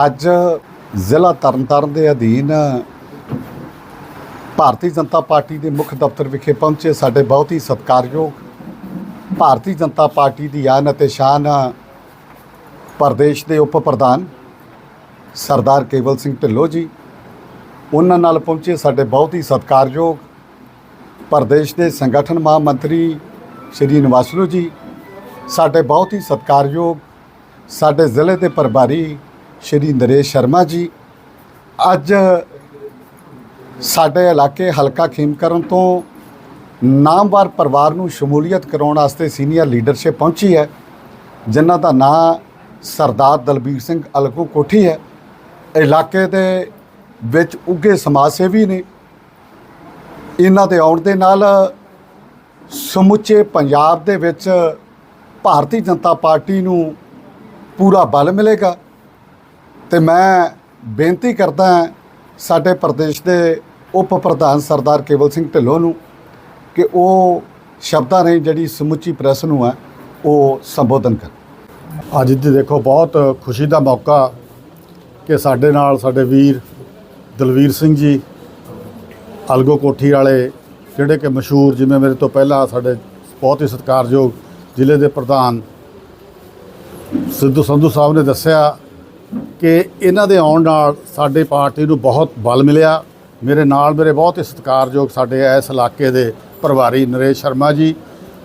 ਅੱਜ ਜ਼ਿਲ੍ਹਾ ਤਰਨਤਾਰਨ ਦੇ ਅਧੀਨ ਭਾਰਤੀ ਜਨਤਾ ਪਾਰਟੀ ਦੇ ਮੁੱਖ ਦਫ਼ਤਰ ਵਿਖੇ ਪਹੁੰਚੇ ਸਾਡੇ ਬਹੁਤ ਹੀ ਸਤਿਕਾਰਯੋਗ ਭਾਰਤੀ ਜਨਤਾ ਪਾਰਟੀ ਦੀ ਆਨ ਅਤੇ ਸ਼ਾਨ ਪ੍ਰਦੇਸ਼ ਦੇ ਉਪ ਪ੍ਰਧਾਨ ਸਰਦਾਰ ਕੇਵਲ ਸਿੰਘ ਢਿੱਲੋਂ ਜੀ, ਉਹਨਾਂ ਨਾਲ ਪਹੁੰਚੇ ਸਾਡੇ ਬਹੁਤ ਹੀ ਸਤਿਕਾਰਯੋਗ ਪ੍ਰਦੇਸ਼ ਦੇ ਸੰਗਠਨ ਮਹਾਮੰਤਰੀ ਸ਼੍ਰੀ ਨਿਵਾਸਲੂ ਜੀ, ਸਾਡੇ ਬਹੁਤ ਹੀ ਸਤਿਕਾਰਯੋਗ ਸਾਡੇ ਜ਼ਿਲ੍ਹੇ ਦੇ ਪ੍ਰਭਾਰੀ ਸ਼੍ਰੀ ਨਰੇਸ਼ ਸ਼ਰਮਾ ਜੀ, ਅੱਜ ਸਾਡੇ ਇਲਾਕੇ ਹਲਕਾ ਖੇਮਕਰਨ ਤੋਂ ਨਾਮਵਾਰ ਪਰਿਵਾਰ ਨੂੰ ਸ਼ਮੂਲੀਅਤ ਕਰਾਉਣ ਵਾਸਤੇ ਸੀਨੀਅਰ ਲੀਡਰਸ਼ਿਪ ਪਹੁੰਚੀ ਹੈ, ਜਿਨ੍ਹਾਂ ਦਾ ਨਾਂ ਸਰਦਾਰ ਦਲਬੀਰ ਸਿੰਘ ਅਲਗੋ ਕੋਠੀ ਹੈ। ਇਲਾਕੇ ਦੇ ਵਿੱਚ ਉੱਗੇ ਸਮਾਜ ਸੇਵੀ ਨੇ। ਇਹਨਾਂ ਦੇ ਆਉਣ ਦੇ ਨਾਲ ਸਮੁੱਚੇ ਪੰਜਾਬ ਦੇ ਵਿੱਚ ਭਾਰਤੀ ਜਨਤਾ ਪਾਰਟੀ ਨੂੰ ਪੂਰਾ ਬਲ ਮਿਲੇਗਾ। ਤੇ ਮੈਂ ਬੇਨਤੀ ਕਰਦਾ ਸਾਡੇ ਪ੍ਰਦੇਸ਼ ਦੇ ਉਪ ਪ੍ਰਧਾਨ ਸਰਦਾਰ ਕੇਵਲ ਸਿੰਘ ਢਿੱਲੋਂ ਨੂੰ ਕਿ ਉਹ ਸ਼ਬਦਾਂ ਰਾਹੀਂ ਜਿਹੜੀ ਸਮੁੱਚੀ ਪ੍ਰੈਸ ਨੂੰ ਹੈ, ਉਹ ਸੰਬੋਧਨ ਕਰ ਅੱਜ ਦੀ ਦੇਖੋ, ਬਹੁਤ ਖੁਸ਼ੀ ਦਾ ਮੌਕਾ ਕਿ ਸਾਡੇ ਨਾਲ ਸਾਡੇ ਵੀਰ ਦਲਵੀਰ ਸਿੰਘ ਜੀ, ਅਲਗੋ ਕੋਠੀ ਵਾਲੇ, ਜਿਹੜੇ ਕਿ ਮਸ਼ਹੂਰ ਜਿਵੇਂ ਮੇਰੇ ਤੋਂ ਪਹਿਲਾਂ ਸਾਡੇ ਬਹੁਤ ਹੀ ਸਤਿਕਾਰਯੋਗ ਜ਼ਿਲ੍ਹੇ ਦੇ ਪ੍ਰਧਾਨ ਸਿੱਧੂ ਸੰਧੂ ਸਾਹਿਬ ਨੇ ਦੱਸਿਆ ਕਿ ਇਹਨਾਂ ਦੇ ਆਉਣ ਨਾਲ ਸਾਡੇ ਪਾਰਟੀ ਨੂੰ ਬਹੁਤ ਬਲ ਮਿਲਿਆ। ਮੇਰੇ ਨਾਲ ਮੇਰੇ ਬਹੁਤ ਹੀ ਸਤਿਕਾਰਯੋਗ ਸਾਡੇ ਇਸ ਇਲਾਕੇ ਦੇ ਪ੍ਰਭਾਰੀ ਨਰੇਸ਼ ਸ਼ਰਮਾ ਜੀ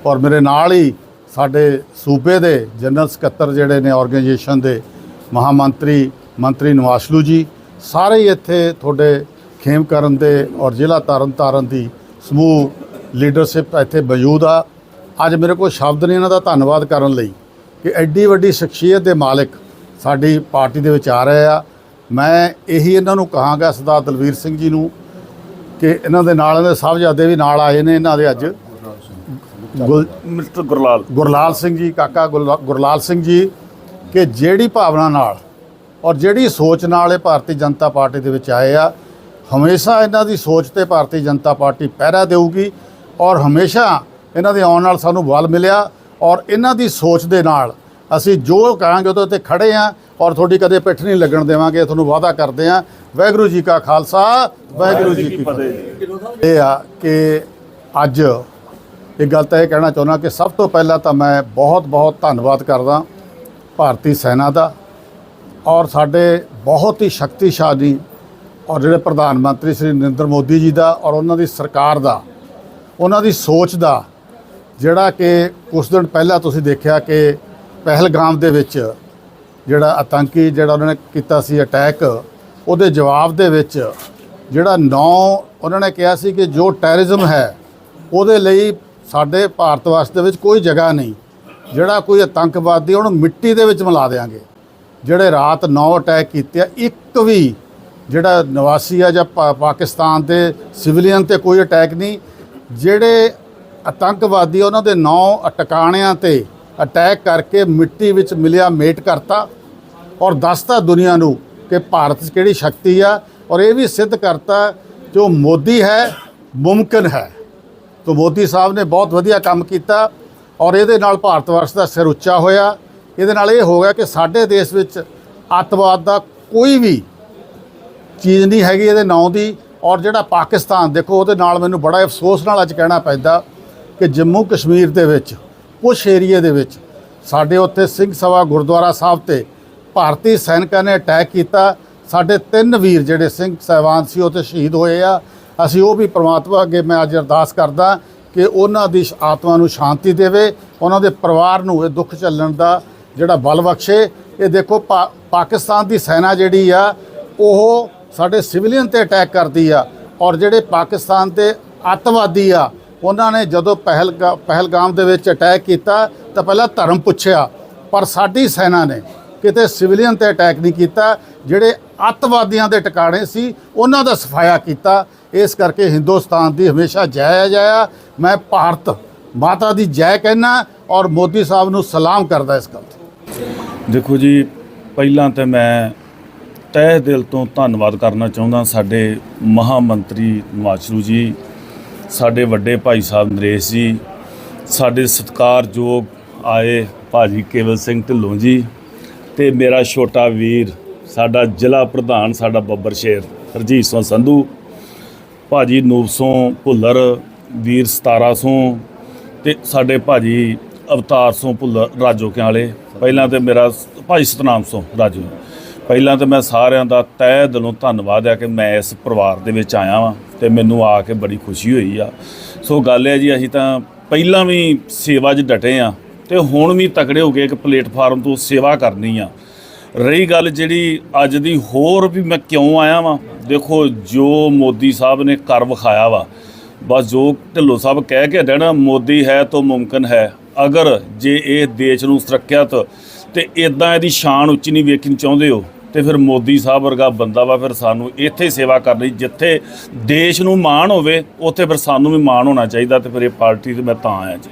ਔਰ ਮੇਰੇ ਨਾਲ ਹੀ ਸਾਡੇ ਸੂਬੇ ਦੇ ਜਨਰਲ ਸਕੱਤਰ ਜਿਹੜੇ ਨੇ ਆਰਗੇਨਾਈਜੇਸ਼ਨ ਦੇ ਮਹਾਮੰਤਰੀ, ਮੰਤਰੀ ਨਵਾਸ਼ਲੂ ਜੀ, ਸਾਰੇ ਹੀ ਇੱਥੇ ਤੁਹਾਡੇ ਖੇਮ ਕਰਨ ਦੇ ਔਰ ਜ਼ਿਲ੍ਹਾ ਤਰਨਤਾਰਨ ਦੀ ਸਮੂਹ ਲੀਡਰਸ਼ਿਪ ਇੱਥੇ ਮੌਜੂਦ ਆ। ਅੱਜ ਮੇਰੇ ਕੋਲ ਸ਼ਬਦ ਨਹੀਂ ਇਹਨਾਂ ਦਾ ਧੰਨਵਾਦ ਕਰਨ ਲਈ ਕਿ ਐਡੀ ਵੱਡੀ ਸ਼ਖਸੀਅਤ ਦੇ ਮਾਲਕ ਸਾਡੀ ਪਾਰਟੀ ਦੇ ਵਿੱਚ ਆ ਰਹੇ ਆ। ਮੈਂ ਇਹੀ ਇਹਨਾਂ ਨੂੰ ਕਹਾਂਗਾ ਸਰਦਾਰ ਦਲਵੀਰ ਸਿੰਘ ਜੀ ਨੂੰ ਕਿ ਇਹਨਾਂ ਦੇ ਨਾਲ ਇਹਨਾਂ ਦੇ ਸਾਹਿਬਜ਼ਾਦੇ ਵੀ ਨਾਲ ਆਏ ਨੇ ਇਹਨਾਂ ਦੇ ਅੱਜ। ਮਿਸਟਰ ਗੁਰਲਾਲ। ਗੁਰਲਾਲ ਸਿੰਘ ਜੀ ਕਾਕਾ ਗੁਰਲਾ- ਗੁਰਲਾਲ ਸਿੰਘ ਜੀ ਕਿ ਜਿਹੜੀ ਭਾਵਨਾ ਨਾਲ ਔਰ ਜਿਹੜੀ ਸੋਚ ਨਾਲ ਇਹ ਭਾਰਤੀ ਜਨਤਾ ਪਾਰਟੀ ਦੇ ਵਿੱਚ ਆਏ ਆ ਹਮੇਸ਼ਾ ਇਹਨਾਂ ਦੀ ਸੋਚ ਤੇ ਭਾਰਤੀ ਜਨਤਾ ਪਾਰਟੀ ਪਹਿਰਾ ਦੇਊਗੀ ਔਰ ਹਮੇਸ਼ਾ ਇਹਨਾਂ ਦੇ ਆਉਣ ਨਾਲ ਸਾਨੂੰ ਬਲ ਮਿਲਿਆ ਔਰ ਇਹਨਾਂ ਦੀ ਸੋਚ ਦੇ ਨਾਲ ਅਸੀਂ ਜੋ ਕਹਾਂਗੇ ਉਹਦੇ ਤੇ ਖੜੇ ਆ ਔਰ ਤੁਹਾਡੀ ਕਦੇ ਪਿੱਠ ਨਹੀਂ ਲੱਗਣ ਦੇਵਾਂਗੇ, ਤੁਹਾਨੂੰ ਵਾਅਦਾ ਕਰਦੇ ਆ। ਵਾਹਿਗੁਰੂ ਜੀ ਕਾ ਖਾਲਸਾ, ਵਾਹਿਗੁਰੂ ਜੀ ਕੀ ਫਤਿਹ। ਇਹ ਆ ਕਿ ਅੱਜ ਇਹ ਗੱਲ ਤਾਂ ਇਹ ਕਹਿਣਾ ਚਾਹੁੰਦਾ ਕਿ ਸਭ ਤੋਂ ਪਹਿਲਾਂ ਤਾਂ ਮੈਂ ਬਹੁਤ ਬਹੁਤ ਧੰਨਵਾਦ ਕਰਦਾ ਭਾਰਤੀ ਸੈਨਾ ਦਾ ਔਰ ਸਾਡੇ ਬਹੁਤ ਹੀ ਸ਼ਕਤੀਸ਼ਾਲੀ ਔਰ ਜਿਹੜੇ ਪ੍ਰਧਾਨ ਮੰਤਰੀ ਸ੍ਰੀ ਨਰਿੰਦਰ ਮੋਦੀ ਜੀ ਦਾ ਔਰ ਉਹਨਾਂ ਦੀ ਸਰਕਾਰ ਦਾ, ਉਹਨਾਂ ਦੀ ਸੋਚ ਦਾ ਜਿਹੜਾ ਕਿ ਕੁਝ ਦਿਨ ਪਹਿਲਾਂ ਤੁਸੀਂ ਦੇਖਿਆ ਕਿ ਪਹਿਲਗਾਮ ਦੇ ਵਿੱਚ ਜਿਹੜਾ ਆਤੰਕੀ ਜਿਹੜਾ ਉਹਨਾਂ ਨੇ ਕੀਤਾ ਸੀ ਅਟੈਕ, ਉਹਦੇ ਜਵਾਬ ਦੇ ਵਿੱਚ ਜਿਹੜਾ ਨੌ ਉਹਨਾਂ ਨੇ ਕਿਹਾ ਸੀ ਕਿ ਜੋ ਟੈਰਰਿਜ਼ਮ ਹੈ, ਉਹਦੇ ਲਈ ਸਾਡੇ ਭਾਰਤ ਵਾਸਤੇ ਵਿੱਚ ਕੋਈ ਜਗ੍ਹਾ ਨਹੀਂ। ਜਿਹੜਾ ਕੋਈ ਆਤੰਕਵਾਦੀ ਉਹਨੂੰ ਮਿੱਟੀ ਦੇ ਵਿੱਚ ਮਿਲਾ ਦੇਾਂਗੇ ਜਿਹੜੇ ਰਾਤ 9 ਅਟੈਕ ਕੀਤੇ ਆ, ਇੱਕ ਵੀ ਜਿਹੜਾ ਨਿਵਾਸੀ ਆ ਜਾਂ ਪਾਕਿਸਤਾਨ ਦੇ ਸਿਵਲੀਅਨ ਤੇ ਕੋਈ ਅਟੈਕ ਨਹੀਂ। ਜਿਹੜੇ ਆਤੰਕਵਾਦੀ ਉਹਨਾਂ ਦੇ 9 ਟਿਕਾਣਿਆਂ ਤੇ ਅਟੈਕ ਕਰਕੇ ਮਿੱਟੀ ਵਿੱਚ ਮਿਲਿਆ ਮੇਟ ਕਰਤਾ ਔਰ ਦੱਸਤਾ ਦੁਨੀਆ ਨੂੰ ਕਿ ਭਾਰਤ 'ਚ ਕਿਹੜੀ ਸ਼ਕਤੀ ਆ ਔਰ ਇਹ ਵੀ ਸਿੱਧ ਕਰਤਾ ਜੋ ਮੋਦੀ ਹੈ, ਮੁਮਕਿਨ ਹੈ। ਤੋ ਮੋਦੀ ਸਾਹਿਬ ਨੇ ਬਹੁਤ ਵਧੀਆ ਕੰਮ ਕੀਤਾ ਔਰ ਇਹਦੇ ਨਾਲ ਭਾਰਤ ਵਰਸ਼ ਦਾ ਸਿਰ ਉੱਚਾ ਹੋਇਆ। ਇਹਦੇ ਨਾਲ ਇਹ ਹੋ ਗਿਆ ਕਿ ਸਾਡੇ ਦੇਸ਼ ਵਿੱਚ ਅੱਤਵਾਦ ਦਾ ਕੋਈ ਵੀ ਚੀਜ਼ ਨਹੀਂ ਹੈਗੀ ਇਹਦੇ ਨਾਂ ਦੀ ਔਰ ਜਿਹੜਾ ਪਾਕਿਸਤਾਨ, ਦੇਖੋ ਉਹਦੇ ਨਾਲ ਮੈਨੂੰ ਬੜਾ ਅਫਸੋਸ ਨਾਲ ਅੱਜ ਕਹਿਣਾ ਪੈਂਦਾ ਕਿ ਜੰਮੂ ਕਸ਼ਮੀਰ ਦੇ ਵਿੱਚ ਕੁਝ ਏਰੀਏ ਦੇ ਵਿੱਚ। ਸਾਡੇ ਉੱਥੇ ਸਿੰਘ ਸਭਾ ਗੁਰਦੁਆਰਾ ਸਾਹਿਬ ਤੇ ਭਾਰਤੀ ਸੈਨਿਕਾਂ ਨੇ ਅਟੈਕ ਕੀਤਾ। ਸਾਡੇ ਤਿੰਨ ਵੀਰ ਜਿਹੜੇ ਸਿੰਘ ਸਹਿਬਾਨ ਸੀ, ਉਹ ਤੇ ਸ਼ਹੀਦ ਹੋਏ ਆ। ਅਸੀਂ ਉਹ ਵੀ ਪ੍ਰਮਾਤਮਾ ਅੱਗੇ ਮੈਂ ਅੱਜ ਅਰਦਾਸ ਕਰਦਾ ਕਿ ਉਹਨਾਂ ਦੀ ਸ਼- ਆਤਮਾ ਨੂੰ ਸ਼ਾਂਤੀ ਦੇਵੇ। ਉਹਨਾਂ ਦੇ ਪਰਿਵਾਰ ਨੂੰ ਇਹ ਦੁੱਖ ਝੱਲਣ ਦਾ ਜਿਹੜਾ ਬਲ ਬਖਸ਼ੇ। ਇਹ ਦੇਖੋ ਪਾ- ਪਾਕਿਸਤਾਨ ਦੀ ਸੈਨਾ ਜਿਹੜੀ ਆ, ਉਹ ਸਾਡੇ ਸਿਵਲੀਅਨ ਤੇ ਅਟੈਕ ਕਰਦੀ ਆ। ਔਰ ਜਿਹੜੇ ਪਾਕਿਸਤਾਨ ਦੇ ਅੱਤਵਾਦੀ ਆ ਉਹਨਾਂ ਨੇ ਜਦੋਂ ਪਹਿਲਗਾ, ਪਹਿਲਗਾਮ ਦੇ ਵਿੱਚ ਅਟੈਕ ਕੀਤਾ, ਤਾਂ ਪਹਿਲਾਂ ਧਰਮ ਪੁੱਛਿਆ, ਪਰ ਸਾਡੀ ਸੈਨਾ ਨੇ ਕਿਤੇ ਸਿਵਲੀਅਨ ਤੇ ਅਟੈਕ ਨਹੀਂ ਕੀਤਾ, ਜਿਹੜੇ ਅੱਤਵਾਦੀਆਂ ਦੇ ਟਿਕਾਣੇ ਸੀ, ਉਹਨਾਂ ਦਾ ਸਫਾਇਆ ਕੀਤਾ। ਇਸ ਕਰਕੇ ਹਿੰਦੁਸਤਾਨ ਦੀ ਹਮੇਸ਼ਾ ਜੈ ਹੈ ਮੈਂ ਭਾਰਤ ਮਾਤਾ ਦੀ ਜੈ ਕਹਿਣਾ ਔਰ ਮੋਦੀ ਸਾਹਿਬ ਨੂੰ ਸਲਾਮ ਕਰਦਾ ਇਸ ਗੱਲ ਤੇ। ਦੇਖੋ ਜੀ, ਪਹਿਲਾਂ ਤੇ ਮੈਂ ਤਹਿ ਦਿਲ ਤੋਂ ਧੰਨਵਾਦ ਕਰਨਾ ਚਾਹੁੰਦਾ ਸਾਡੇ ਮਹਾਮੰਤਰੀ ਨਵਾਜ਼ਰੂ ਜੀ ਸਾਡੇ ਵੱਡੇ ਭਾਈ ਸਾਹਿਬ ਨਰੇਸ਼ ਜੀ, ਸਾਡੇ ਸਤਿਕਾਰਯੋਗ ਆਏ ਭਾਜੀ ਕੇਵਲ ਸਿੰਘ ਢਿੱਲੋਂ ਜੀ ਤੇ ਮੇਰਾ ਛੋਟਾ ਵੀਰ, ਸਾਡਾ ਜ਼ਿਲ੍ਹਾ ਪ੍ਰਧਾਨ ਸਾਡਾ ਬੱਬਰ ਸ਼ੇਰ ਹਰਜੀਤ ਸਿੰਘ ਸੰਧੂ, ਭਾਜੀ ਨੂਬਸੋਂ ਭੁੱਲਰ, ਵੀਰ 1700 ਤੇ ਸਾਡੇ ਭਾਜੀ ਅਵਤਾਰ ਸੋਂ ਭੁੱਲਰ, ਰਾਜੋ ਕਿਆਂ ਵਾਲੇ ਪਹਿਲਾਂ ਤੇ ਮੇਰਾ ਸ- ਭਾਜੀ ਸਤਨਾਮ ਸੋਂ ਰਾਜੋ। ਪਹਿਲਾਂ ਤੇ ਮੈਂ ਸਾਰਿਆਂ ਦਾ ਤਹਿ ਦਿਲੋਂ ਧੰਨਵਾਦ ਹੈ ਕਿ ਮੈਂ ਇਸ ਪਰਿਵਾਰ ਦੇ ਵਿੱਚ ਆਇਆ ਵਾਂ। ਤੇ ਮੈਨੂੰ ਆ ਕੇ ਬੜੀ ਖੁਸ਼ੀ ਹੋਈ ਆ। ਸੋ ਗੱਲ ਹੈ ਜੀ, ਅਸੀਂ ਤਾਂ ਪਹਿਲਾਂ ਵੀ ਸੇਵਾ 'ਚ ਡਟੇ ਆ ਤੇ ਹੁਣ ਵੀ ਤਕੜੇ ਹੋ ਕੇ ਇੱਕ ਪਲੇਟਫਾਰਮ ਤੋਂ ਸੇਵਾ ਕਰਨੀ ਆ। ਰਹੀ ਗੱਲ ਜਿਹੜੀ ਅੱਜ ਦੀ, ਹੋਰ ਵੀ ਮੈਂ ਕਿਉਂ ਆਇਆ ਵਾਂ? ਦੇਖੋ, ਜੋ ਮੋਦੀ ਸਾਹਿਬ ਨੇ ਕਰ ਵਿਖਾਇਆ ਵਾ, ਬਸ ਜੋ ਢਿੱਲੋਂ ਸਾਹਿਬ ਕਹਿ ਕੇ ਦੇਣਾ, ਮੋਦੀ ਹੈ ਤਾਂ ਮੁਮਕਿਨ ਹੈ। ਅਗਰ ਜੇ ਇਹ ਦੇਸ਼ ਨੂੰ ਸੁਰੱਖਿਅਤ ਤੇ ਇਦਾਂ ਇਹਦੀ ਸ਼ਾਨ ਉੱਚੀ ਨਹੀਂ ਵੇਖਣੀ ਚਾਹੁੰਦੇ ਹੋ ਤੇ ਫਿਰ ਮੋਦੀ ਸਾਹਿਬ ਵਰਗਾ ਬੰਦਾ ਵਾ, ਫਿਰ ਸਾਨੂੰ ਇੱਥੇ ਸੇਵਾ ਕਰਨੀ, ਜਿੱਥੇ ਦੇਸ਼ ਨੂੰ ਮਾਣ ਹੋਵੇ, ਉੱਥੇ ਫਿਰ ਸਾਨੂੰ ਵੀ ਮਾਣ ਹੋਣਾ ਚਾਹੀਦਾ ਤੇ ਫਿਰ ਇਹ ਪਾਰਟੀ ਤੇ ਮੈਂ ਤਾਂ ਆਇਆ ਜੀ।